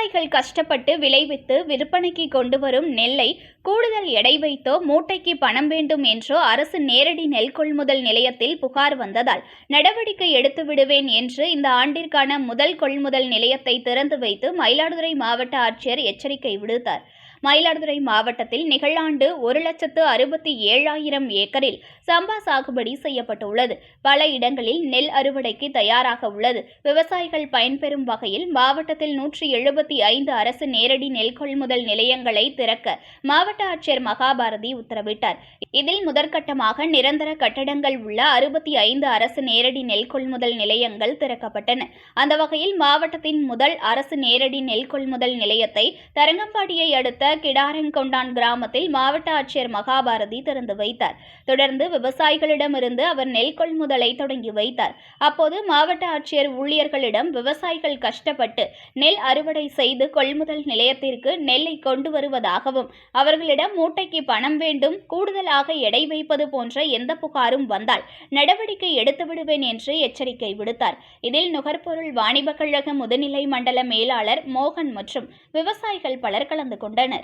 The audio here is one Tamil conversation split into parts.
விவசாயிகள் கஷ்டப்பட்டு விளைவித்து விற்பனைக்கு கொண்டு வரும் நெல்லை கூடுதல் எடை வைத்தோ மூட்டைக்கு பணம் வேண்டும் என்றோ அரசு நேரடி நெல் கொள்முதல் நிலையத்தில் புகார் வந்ததால் நடவடிக்கை எடுத்து விடுவேன் என்று இந்த ஆண்டிற்கான முதல் கொள்முதல் நிலையத்தை திறந்து வைத்து மயிலாடுதுறை மாவட்ட ஆட்சியர் எச்சரிக்கை விடுத்தார். மயிலாடுதுறை மாவட்டத்தில் நிகழாண்டு ஒரு லட்சத்து அறுபத்தி ஏழாயிரம் ஏக்கரில் சம்பா சாகுபடி செய்யப்பட்டுள்ளது. பல இடங்களில் நெல் அறுவடைக்கு தயாராக உள்ளது. விவசாயிகள் பயன்பெறும் வகையில் மாவட்டத்தில் நூற்றி எழுபத்தி ஐந்து அரசு நேரடி நெல் கொள்முதல் நிலையங்களை திறக்க மாவட்ட ஆட்சியர் மகாபாரதி உத்தரவிட்டார். இதில் முதற்கட்டமாக நிரந்தர கட்டடங்கள் உள்ள அறுபத்தி ஐந்து அரசு நேரடி நெல் கொள்முதல் நிலையங்கள் திறக்கப்பட்டன. அந்த வகையில் மாவட்டத்தின் முதல் அரசு நேரடி நெல் கொள்முதல் நிலையத்தை தரங்கம்பாடியை அடுத்த கிடாரங்கொண்டான் கிராமத்தில் மாவட்ட ஆட்சியர் மகாபாரதி திறந்து வைத்தார். தொடர்ந்து விவசாயிகளிடமிருந்து அவர் நெல் கொள்முதலை தொடங்கி வைத்தார். அப்போது மாவட்ட ஆட்சியர் ஊழியர்களிடம் விவசாயிகள் கஷ்டப்பட்டு நெல் அறுவடை செய்து கொள்முதல் நிலையத்திற்கு நெல்லை கொண்டு வருவதாகவும் அவர்களிடம் மூட்டைக்கு பணம் வேண்டும் கூடுதலாக எடை வைப்பது போன்ற எந்த புகாரும் வந்தால் நடவடிக்கை எடுத்து விடுவேன் என்று எச்சரிக்கை விடுத்தார். இதில் நுகர்பொருள் வாணிப கழக முதுநிலை மண்டல மேலாளர் மோகன் மற்றும் விவசாயிகள் பலர் கலந்து கொண்டனர்.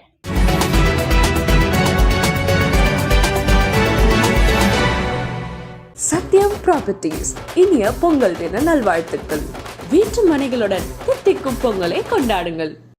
சத்யம் ப்ராப்பர்ட்டிஸ் இனிய பொங்கல் தின நல்வாழ்த்துக்கள். வீட்டு மனைகளுடன் தித்திக்கும் பொங்கலை கொண்டாடுங்கள்.